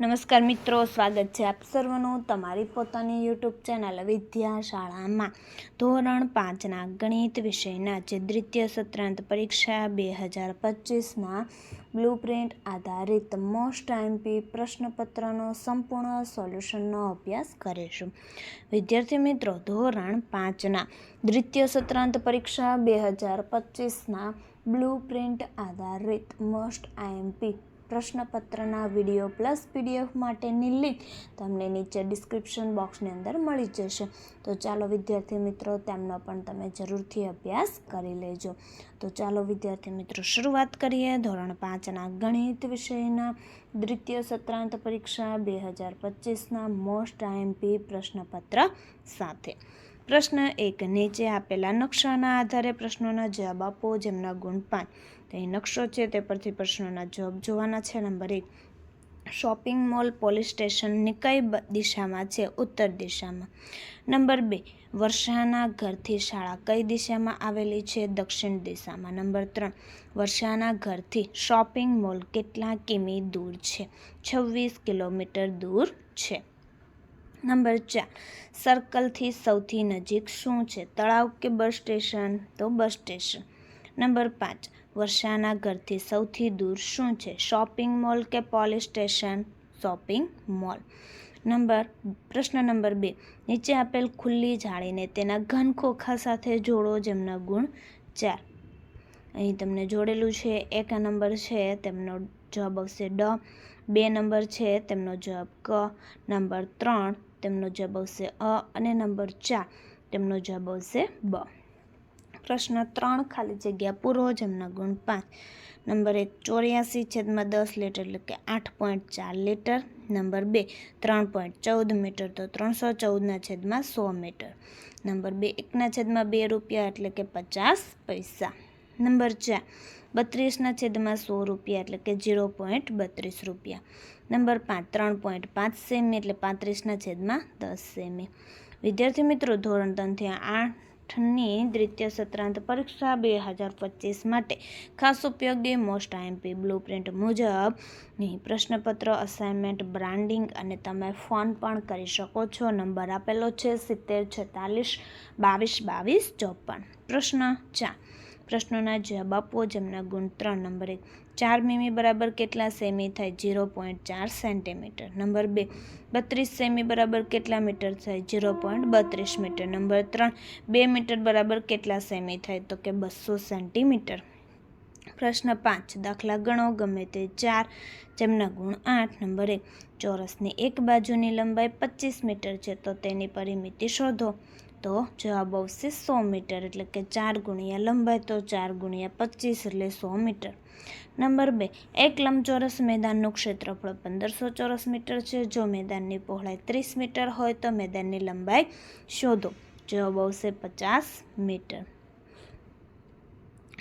નમસ્કાર મિત્રો, સ્વાગત છે આપ સર્વનું તમારી પોતાની યુટ્યુબ ચેનલ વિદ્યા શાળામાં ધોરણ પાંચના ગણિત વિષયના જે દ્વિતીય સત્રાંત પરીક્ષા બે હજાર પચીસના બ્લુ પ્રિન્ટ આધારિત મોસ્ટ આઈમપી પ્રશ્નપત્રનો સંપૂર્ણ સોલ્યુશનનો અભ્યાસ કરીશું. વિદ્યાર્થી મિત્રો, ધોરણ પાંચના દ્વિતીય સત્રાંત પરીક્ષા બે હજાર પચીસના બ્લુ પ્રિન્ટ આધારિત મોસ્ટ આઈએમપી પ્રશ્નપત્રના વીડિયો પ્લસ પીડીએફ માટેની લિંક તમને નીચે ડિસ્ક્રિપ્શન બોક્સની અંદર મળી જશે. તો ચાલો વિદ્યાર્થી મિત્રો, તેમનો પણ તમે જરૂરથી અભ્યાસ કરી લેજો. તો ચાલો વિદ્યાર્થી મિત્રો, શરૂઆત કરીએ ધોરણ પાંચના ગણિત વિષયના. દ્વિતીય સત્રાંત પરીક્ષા બે હજાર પચીસના મોસ્ટ આઈએમપી પ્રશ્નપત્ર સાથે. પ્રશ્ન એક, નીચે આપેલા નકશાના આધારે પ્રશ્નોના જવાબ આપો, જેમના ગુણ પાંચ તો અહીં નકશો છે, તે પરથી પ્રશ્નોના જવાબ જોવાના છે. નંબર એક, શોપિંગ મોલ, પોલીસ સ્ટેશનની કઈ દિશામાં છે, ઉત્તર દિશામાં. નંબર બે, વર્ષાના ઘરથી શાળા કઈ દિશામાં આવેલી છે, દક્ષિણ દિશામાં. નંબર ત્રણ, વર્ષાના ઘરથી શોપિંગ મોલ કેટલા કિમી દૂર છે, છવ્વીસ કિલોમીટર દૂર છે. નંબર ચાર, સર્કલથી સૌથી નજીક શું છે, તળાવ કે બસ સ્ટેશન? તો બસ સ્ટેશન. નંબર પાંચ વર્ષાના ઘરથી સૌથી દૂર શું છે? શોપિંગ મોલ કે police station? Shopping mall. Number, પ્રશ્ન નંબર બે. નીચે આપેલ ખુલ્લી જાળીને તેના ઘન ખોખા સાથે જોડો જેમના ગુણ ચાર. અહીં તમને જોડેલું છે, એક નંબર છે, તેમનો જવાબ આવશે ડ. બે નંબર છે, તેમનો જવાબ ક. નંબર ત્રણ, તેમનો જવાબ આવશે અ અને નંબર ચાર, તેમનો જવાબ આવશે બ. પ્રશ્ન ત્રણ ખાલી જગ્યા પૂરો જેમના પાંચ. નંબર એક, ચોર્યાસી છેદમાં દસ લીટર એટલે કે આઠ પોઈન્ટ ચાર લીટર. નંબર બે, ત્રણ પોઈન્ટ ચૌદ મીટર તો ત્રણસો ચૌદના છેદમાં સો મીટર. નંબર બે, એકના છેદમાં બે રૂપિયા એટલે કે પચાસ પૈસા. નંબર ચાર, બત્રીસના છેદમાં સો રૂપિયા એટલે કે ઝીરો પોઈન્ટ બત્રીસ રૂપિયા. નંબર પાંચ, ત્રણ પોઈન્ટ પાંચ સેમી એટલે પાંત્રીસના છેદમાં દસ સેમી. વિદ્યાર્થી મિત્રો, ધોરણ ત્રણથી આઠની દ્વિતીય સત્રાંત પરીક્ષા બે હજાર પચીસ માટે. ખાસ ઉપયોગી મોસ્ટ આઈએમપી બ્લુ પ્રિન્ટ મુજબ પ્રશ્નપત્ર અસાઇનમેન્ટ બ્રાન્ડિંગ અને તમે ફોન પણ કરી શકો છો. નંબર આપેલો છે સિત્તેર છેતાલીસ, બાવીસ બાવીસ, ચોપન. પ્રશ્ન ચાર. પ્રશ્નોના જવાબ આપો જેમના ગુણ ત્રણ નંબર એક. ચાર મીમી બરાબર કેટલા સેમી થાય? જીરો પોઈન્ટ ચાર સેન્ટીમીટર. નંબર બે, બત્રીસ સેમી બરાબર કેટલા મીટર થાય? જીરો પોઈન્ટ બત્રીસ મીટર. નંબર ત્રણ, બે મીટર બરાબર કેટલા સેમી થાય? તો કે બસો સેન્ટીમીટર. પ્રશ્ન પાંચ, દાખલા ગણો ગમે તે ચાર, જેમના ગુણ આઠ. નંબર એક, ચોરસની એક બાજુની લંબાઈ પચીસ મીટર છે, તો તેની પરિમિતિ શોધો. તો જવાબ આવશે સો મીટર એટલે કે ચાર ગુણ્યા લંબાઈ તો ચાર ગુણ્યા પચીસ એટલે સો મીટર. નંબર બે, એક લંબચોરસ મેદાનનું ક્ષેત્રફળ પંદરસો ચોરસ મીટર છે. જો મેદાનની પહોળાઈ ત્રીસ મીટર હોય તો મેદાનની લંબાઈ શોધો. જવાબ આવશે પચાસ મીટર.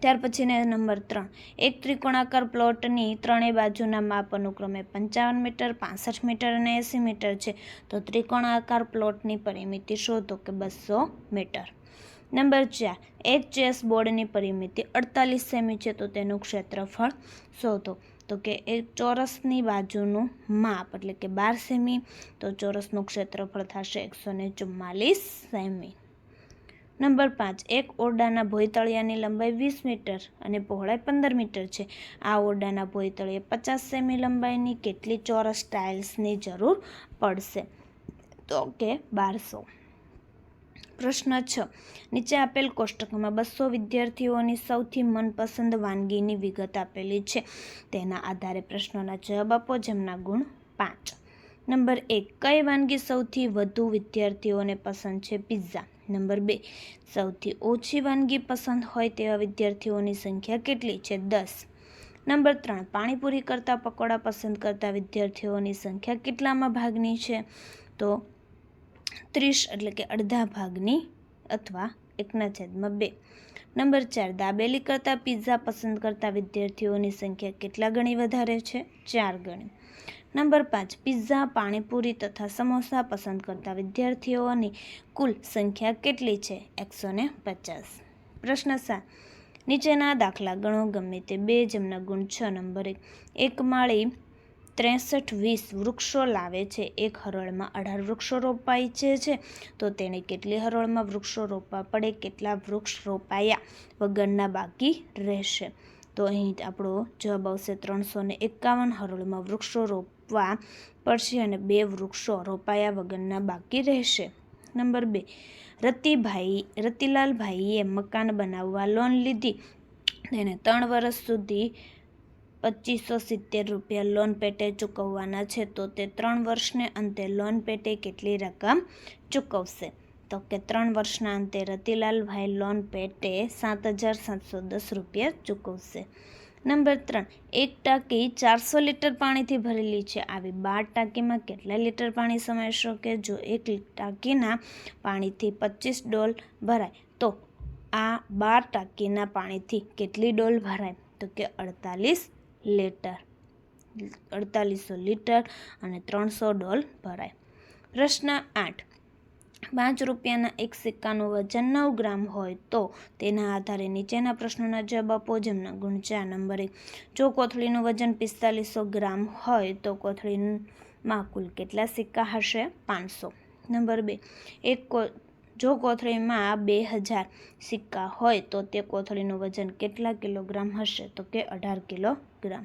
ત્યાર પછીને નંબર ત્રણ. એક ત્રિકોણાકાર પ્લોટની ત્રણેય બાજુના માપ અનુક્રમે પંચાવન મીટર, પાસઠ મીટર અને એંસી મીટર છે. તો ત્રિકોણાકાર પ્લોટની પરિમિતિ શોધો કે બસો મીટર. નંબર ચાર. એક ચેસ બોર્ડની પરિમિતિ અડતાલીસ સેમી છે, તો તેનું ક્ષેત્રફળ શોધો. તો કે એક ચોરસની બાજુનું માપ એટલે કે બાર સેમી, તો ચોરસનું ક્ષેત્રફળ થશે એકસો ને ચુમ્માલીસ સેમી. નંબર પાંચ, એક ઓરડાના ભોયતળિયાની લંબાઈ વીસ મીટર અને પહોળાઈ પંદર મીટર છે. આ ઓરડાના ભોયતળિયે પચાસ સેમી લંબાઈની કેટલી ચોરસ ટાઇલ્સની જરૂર પડશે? તો કે બારસો. પ્રશ્ન છ. નીચે આપેલ કોષ્ટકમાં બસો વિદ્યાર્થીઓની સૌથી મનપસંદ વાનગીની વિગત આપેલી છે. તેના આધારે પ્રશ્નોના જવાબ આપો જેમના ગુણ પાંચ. નંબર એક, કઈ વાનગી સૌથી વધુ વિદ્યાર્થીઓને પસંદ છે? પિઝા. નંબર બે. સૌથી ઓછી વાનગી પસંદ હોય તેવા વિદ્યાર્થીઓની સંખ્યા કેટલી છે? દસ. નંબર ત્રણ. પાણીપુરી કરતાં પકોડા પસંદ કરતા વિદ્યાર્થીઓની સંખ્યા કેટલામાં ભાગની છે? તો ત્રીસ એટલે કે અડધા ભાગની અથવા એકના છેદમાં બે. નંબર ચાર. દાબેલી કરતાં પિઝા પસંદ કરતા વિદ્યાર્થીઓની સંખ્યા કેટલા ગણી વધારે છે? ચાર ગણી. નંબર પાંચ, પિઝા, પાણીપુરી તથા સમોસા પસંદ કરતા વિદ્યાર્થીઓની કુલ સંખ્યા કેટલી છે? એકસો ને પચાસ. પ્રશ્ન સાત, નીચેના દાખલા ગણો ગમે તે બે, જેમના ગુણ છ નંબર એક. એક માળી ત્રેસઠ વીસ વૃક્ષો લાવે છે. એક હરોળમાં અઢાર વૃક્ષો રોપાય છે છે. તો તેણે કેટલી હરોળમાં વૃક્ષો રોપવા પડે? કેટલા વૃક્ષ રોપાયા વગરના બાકી રહેશે? તો અહીં આપણો જવાબ આવશે ત્રણસો ને એકાવન. હરોળમાં વૃક્ષો રોપવા પડશે અને બે વૃક્ષો રોપાયા વગરના બાકી રહેશે. નંબર બે. રતિભાઈ, રતિલાલભાઈએ મકાન બનાવવા લોન લીધી. તેને ત્રણ વર્ષ સુધી પચીસો સિત્તેર રૂપિયા લોન પેટે ચૂકવવાના છે. તો તે ત્રણ વર્ષને અંતે લોન પેટે કેટલી રકમ ચૂકવશે? તો કે ત્રણ વર્ષના અંતે રતિલાલભાઈ લોન પેટે સાત હજાર સાતસો દસ રૂપિયા ચૂકવશે. નંબર ત્રણ, એક ટાંકી ચારસો લીટર પાણીથી ભરેલી છે. આવી બાર ટાંકીમાં કેટલા લીટર પાણી સમાઈ શકે? જો એક ટાંકીના પાણીથી પચીસ ડોલ ભરાય, તો આ બાર ટાંકીના પાણીથી કેટલી ડોલ ભરાય? તો કે અડતાલીસ લીટર, અડતાલીસો લીટર અને ત્રણસો ડોલ ભરાય. પ્રશ્ન આઠ પાંચ રૂપિયાના એક સિક્કાનું વજન નવ ગ્રામ હોય તો તેના આધારે નીચેના પ્રશ્નોના જવાબ આપો. જેમના ગુણ ચાર નંબર. એક જો કોથળીનું વજન પિસ્તાલીસો ગ્રામ હોય તો કોથળીમાં કુલ કેટલા સિક્કા હશે? પાંચસો. નંબર બે. એક કો, જો કોથળીમાં બે હજાર સિક્કા હોય તો તે કોથળીનું વજન કેટલા કિલોગ્રામ હશે? તો કે અઢાર કિલોગ્રામ.